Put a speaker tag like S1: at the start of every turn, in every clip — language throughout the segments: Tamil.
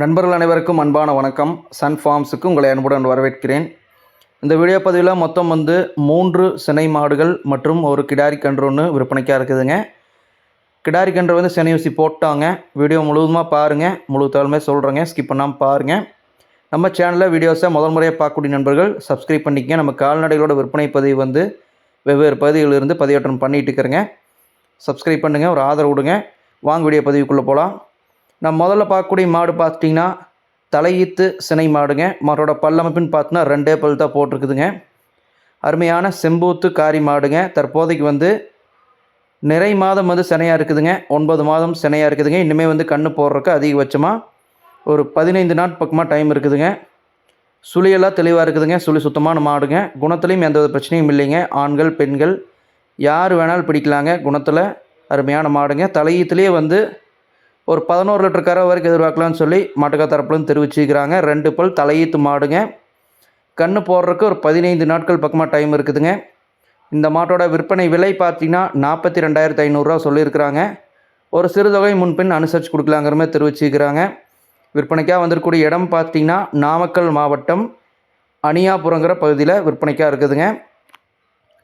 S1: நண்பர்கள் அனைவருக்கும் அன்பான வணக்கம். சன் ஃபார்ம்ஸுக்கு உங்களை அன்புடன் வரவேற்கிறேன். இந்த வீடியோ பதிவில் மொத்தம் வந்து மூன்று சினை மாடுகள் மற்றும் ஒரு கிடாரி கன்று ஒன்று விற்பனைக்காக இருக்குதுங்க. கிடாரி கன்று வந்து சினை ஊசி போட்டாங்க. வீடியோ முழுவதுமாக பாருங்கள் முழு தகவலுமே சொல்கிறேங்க ஸ்கிப் பண்ணாமல் பாருங்கள் நம்ம சேனலில் வீடியோஸை முதல் முறையாக பார்க்கக்கூடிய நண்பர்கள் சப்ஸ்கிரைப் பண்ணிக்கங்க. நம்ம கால்நடைகளோட விற்பனை பதிவு வந்து வெவ்வேறு பகுதிகளிலிருந்து பதிவேற்றம் பண்ணிட்டு இருக்கிறேங்க. சப்ஸ்கிரைப் பண்ணுங்கள் ஒரு ஆதரவு கொடுங்க. வாங்க வீடியோ பதிவுக்குள்ளே போகலாம் நான் முதல்ல பார்க்கக்கூடிய மாடு பார்த்துட்டிங்கன்னா தலையீத்து சினை மாடுங்க. மாட்டோட பல்லமைப்புன்னு பார்த்தோன்னா ரெண்டே பல் தான் போட்டிருக்குதுங்க. அருமையான செம்பூத்து காரி மாடுங்க. தற்போதைக்கு வந்து நிறை மாதம் வந்து சினையாக இருக்குதுங்க. ஒன்பது மாதம் சினையாக இருக்குதுங்க. இன்னுமே வந்து கண்ணு போடுறதுக்கு அதிகபட்சமாக ஒரு பதினைந்து நாட் பக்கமாக டைம் இருக்குதுங்க. சுழியெல்லாம் தெளிவாக இருக்குதுங்க. சுழி சுத்தமான மாடுங்க. குணத்துலேயும் எந்த வித பிரச்சனையும் இல்லைங்க. ஆண்கள் பெண்கள் யார் வேணாலும் பிடிக்கலாங்க. குணத்தில் அருமையான மாடுங்க. தலையீத்துலேயே வந்து ஒரு பதினோரு லிட்டர் கரை வரைக்கும் எதிர்பார்க்கலாம்னு சொல்லி மாட்டுக்கா தரப்புலன்னு தெரிவிச்சுக்கிறாங்க. ரெண்டு பல் தலையீத்து மாடுங்க. கன்று போடுறதுக்கு ஒரு பதினைந்து நாட்கள் பக்கமாக டைம் இருக்குதுங்க. இந்த மாட்டோட விற்பனை விலை பார்த்தீங்கன்னா நாற்பத்தி ரெண்டாயிரத்து ஐநூறுரூவா சொல்லியிருக்கிறாங்க. ஒரு சிறுதொகை முன்பின் அனுசரித்து கொடுக்கலாங்கிற மாதிரி தெரிவிச்சுக்கிறாங்க. விற்பனைக்காக வந்திருக்கக்கூடிய இடம் பார்த்தீங்கன்னா நாமக்கல் மாவட்டம் அணியாபுரங்கிற பகுதியில் விற்பனைக்காக இருக்குதுங்க.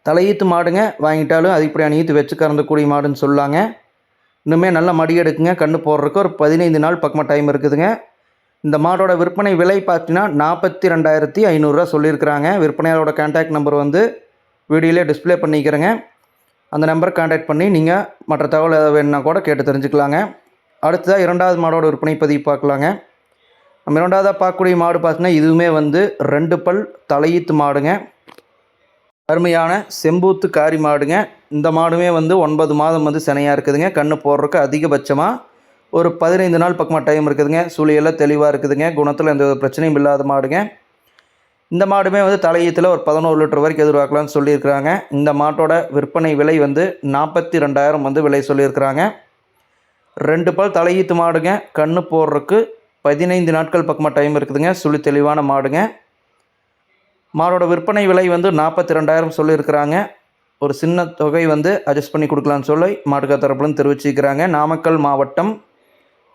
S1: தலையீத்து மாடுங்க. வாங்கிட்டாலும் அதிகப்படி அணியத்து வச்சு கறந்துக்கூடிய மாடுன்னு சொல்லாங்க. இன்னுமே நல்ல மடி எடுக்குங்க. கண்ணு போடுறதுக்கு ஒரு பதினைந்து நாள் பக்கமாக டைம் இருக்குதுங்க. இந்த மாடோட விற்பனை விலை பார்த்தீங்கன்னா நாற்பத்தி ரெண்டாயிரத்தி ஐநூறுரூவா சொல்லியிருக்கிறாங்க. விற்பனையாளரோட கான்டாக்ட் நம்பர் வந்து வீடியோலே டிஸ்ப்ளே பண்ணிக்கிறேங்க. அந்த நம்பரை கான்டாக்ட் பண்ணி நீங்கள் மற்ற தகவல் ஏதாவது வேணுன்னா கூட கேட்டு தெரிஞ்சுக்கலாங்க. அடுத்ததாக இரண்டாவது மாடோட விற்பனை பதிவு பார்க்கலாங்க. நம்ம இரண்டாவதாக பார்க்கக்கூடிய மாடு பார்த்தீங்கன்னா இதுவுமே வந்து ரெண்டு பல் தலையீத்து மாடுங்க. அருமையான செம்பூத்து காரி மாடுங்க. இந்த மாடுமே வந்து ஒன்பது மாதம் வந்து சினையாக இருக்குதுங்க. கண்ணு போடுறதுக்கு அதிகபட்சமாக ஒரு பதினைந்து நாள் பக்கமாக டைம் இருக்குதுங்க. சூழியெல்லாம் தெளிவாக இருக்குதுங்க. குணத்தில் எந்த பிரச்சனையும் இல்லாத மாடுங்க. இந்த மாடுமே வந்து தலையீத்தில் ஒரு பதினோரு லிட்டர் வரைக்கும் எதிர்பார்க்கலாம்னு சொல்லியிருக்கிறாங்க. இந்த மாட்டோட விற்பனை விலை வந்து நாற்பத்தி ரெண்டாயிரம் வந்து விலை சொல்லியிருக்கிறாங்க. ரெண்டு பால் தலையீத்து மாடுங்க. கண்ணு போடுறதுக்கு பதினைந்து நாட்கள் பக்கமாக டைம் இருக்குதுங்க. சுழி தெளிவான மாடுங்க. மாடோட விற்பனை விலை வந்து நாற்பத்தி ரெண்டாயிரம் சொல்லியிருக்கிறாங்க. ஒரு சின்ன தொகை வந்து அட்ஜஸ்ட் பண்ணி கொடுக்கலான்னு சொல்லி மாட்டுக்கா தரப்புலன்னு தெரிவிச்சிருக்கிறாங்க. நாமக்கல் மாவட்டம்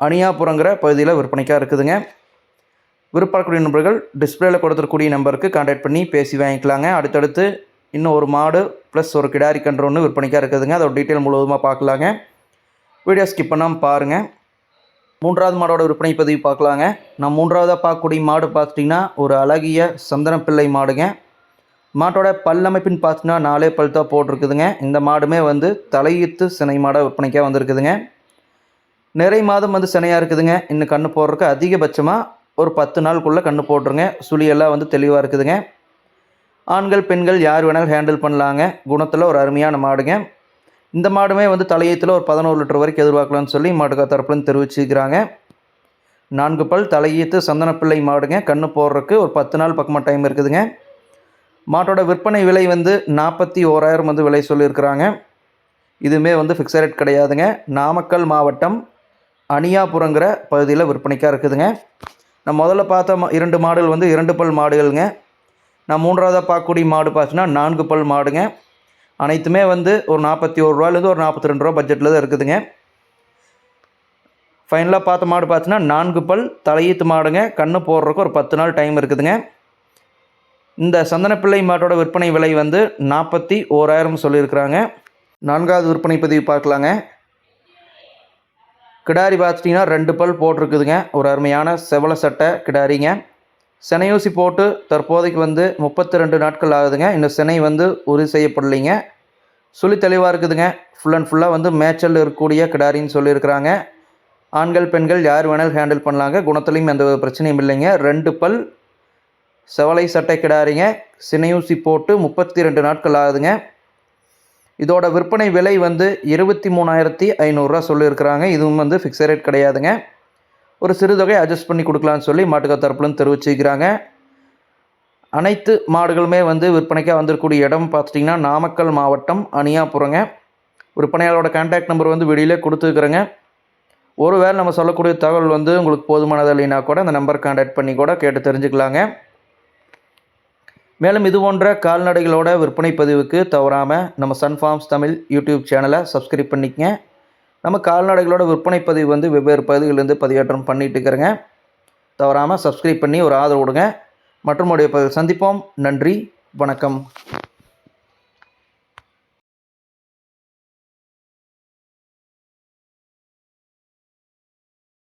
S1: அணியாபுரங்கிற பகுதியில் விற்பனைக்காக இருக்குதுங்க. விருப்பக்கூடிய நண்பர்கள் டிஸ்பிளேயில் கொடுத்துருக்கூடிய நம்பருக்கு கான்டாக்ட் பண்ணி பேசி வாங்கிக்கலாங்க. அடுத்தடுத்து இன்னும் ஒரு மாடு ப்ளஸ் ஒரு கிடாரி கன்று ஒன்று விற்பனைக்காக இருக்குதுங்க. அதோட டீட்டெயில் முழுவதுமாக பார்க்கலாங்க. வீடியோ ஸ்கிப் பண்ணாமல் பாருங்கள் மூன்றாவது மாடோட விற்பனை பதிவு பார்க்கலாங்க. நான் மூன்றாவதாக பார்க்கக்கூடிய மாடு பார்த்துட்டிங்கன்னா ஒரு அழகிய சந்தனப்பிள்ளை மாடுங்க. மாட்டோட பல்லமைப்பின் பார்த்தீங்கன்னா நாலே பல் தான் போட்டிருக்குதுங்க. இந்த மாடுமே வந்து தலையீத்து சினை மாடாக விற்பனைக்காக வந்திருக்குதுங்க. நிறை மாதம் வந்து சினையாக இருக்குதுங்க. இன்னும் கன்று போடுறதுக்கு அதிகபட்சமாக ஒரு பத்து நாளுக்குள்ளே கன்று போட்டுருங்க. சுழியெல்லாம் வந்து தெளிவாக இருக்குதுங்க. ஆண்கள் பெண்கள் யார் வேணாலும் ஹேண்டில் பண்ணலாங்க. குணத்தில் ஒரு அருமையான மாடுங்க. இந்த மாடுமே வந்து தலையீத்தில் ஒரு பதினோரு லிட்டர் வரைக்கும் எதிர்பார்க்கலாம்னு சொல்லி மாட்டுக்கா தரப்புலன்னு தெரிவிச்சுக்கிறாங்க. நான்கு பல் தலையீத்து சந்தனப்பிள்ளை மாடுங்க. கன்று போடுறதுக்கு ஒரு பத்து நாள் பக்கமாக டைம் இருக்குதுங்க. மாட்டோட விற்பனை விலை வந்து நாற்பத்தி ஓராயிரம் வந்து விலை சொல்லியிருக்கிறாங்க. இதுவுமே வந்து ஃபிக்ஸட் ரேட் கிடையாதுங்க. நாமக்கல் மாவட்டம் அணியாபுரங்கிற பகுதியில் விற்பனைக்காக இருக்குதுங்க. நான் முதல்ல பார்த்த மா இரண்டு மாடுகள் வந்து இரண்டு பல் மாடுகள்ங்க. நான் மூன்றாவதாக பார்க்கக்கூடிய மாடு பார்த்தீங்கன்னா நான்கு பல் மாடுங்க. அனைத்துமே வந்து ஒரு நாற்பத்தி ஒரு ரூபாலேருந்து ஒரு நாற்பத்தி ரெண்டு ரூபா பட்ஜெட்டில் தான் இருக்குதுங்க. ஃபைனலாக பார்த்த மாடு பார்த்தீங்கன்னா நான்கு பல் தலையீத்து மாடுங்க. கன்று போடுறதுக்கு ஒரு பத்து நாள் டைம் இருக்குதுங்க. இந்த சந்தனப்பிள்ளை மாட்டோட விற்பனை விலை வந்து நாற்பத்தி ஓராயிரம் சொல்லியிருக்கிறாங்க. நான்காவது விற்பனை பதிவு பார்க்கலாங்க. கிடாரி பார்த்துட்டிங்கன்னா ரெண்டு பல் போட்டிருக்குதுங்க. ஒரு அருமையான செவல சட்டை கிடாரிங்க. சினையூசி போட்டு தற்போதைக்கு வந்து முப்பத்தி ரெண்டு நாட்கள் ஆகுதுங்க. இந்த சினை வந்து உறுதி செய்யப்படலைங்க. சுழி தெளிவாக இருக்குதுங்க. ஃபுல் அண்ட் ஃபுல்லாக வந்து மேய்ச்சல் இருக்கக்கூடிய கிடாரின்னு சொல்லியிருக்கிறாங்க. ஆண்கள் பெண்கள் யார் வேணாலும் ஹேண்டில் பண்ணலாங்க. குணத்துலேயும் எந்த பிரச்சனையும் இல்லைங்க. ரெண்டு பல் செவலை சட்டை கிடாரிங்க. சினையூசி போட்டு முப்பத்தி ரெண்டு நாட்கள் ஆகுதுங்க. இதோட விற்பனை விலை வந்து இருபத்தி மூணாயிரத்தி ஐநூறுரூவா சொல்லியிருக்கிறாங்க. இதுவும் வந்து ஃபிக்ஸட் ரேட் கிடையாதுங்க. ஒரு சிறுதொகை அட்ஜஸ்ட் பண்ணி கொடுக்கலான்னு சொல்லி மாட்டுக்கா தரப்புலன்னு தெரிவிச்சுக்கிறாங்க. அனைத்து மாடுகளுமே வந்து விற்பனைக்காக வந்திருக்கக்கூடிய இடம் பார்த்துட்டிங்கன்னா நாமக்கல் மாவட்டம் அணியாபுரங்க. விற்பனையாளரோட கான்டாக்ட் நம்பர் வந்து வெளியிலே கொடுத்துருக்குறேங்க. ஒருவேளை நம்ம சொல்லக்கூடிய தகவல் வந்து உங்களுக்கு போதுமானது இல்லைன்னா கூட அந்த நம்பர் கான்டாக்ட் பண்ணி கூட கேட்டு தெரிஞ்சுக்கலாங்க. மேலும் இது போன்ற கால்நடைகளோட விற்பனை பதிவுக்கு தவறாமல் நம்ம சன் ஃபார்ம்ஸ் தமிழ் யூடியூப் சேனலை சப்ஸ்கிரைப் பண்ணிக்கங்க. நம்ம கால்நடைகளோட விற்பனை பதிவு வந்து வெவ்வேறு பகுதிகளிலிருந்து பதிவேற்றம் பண்ணிகிட்டு இருக்கிறேங்க. தவறாமல் சப்ஸ்கிரைப் பண்ணி ஒரு ஆதரவு கொடுங்க. மற்றும் உடைய சந்திப்போம். நன்றி. வணக்கம்.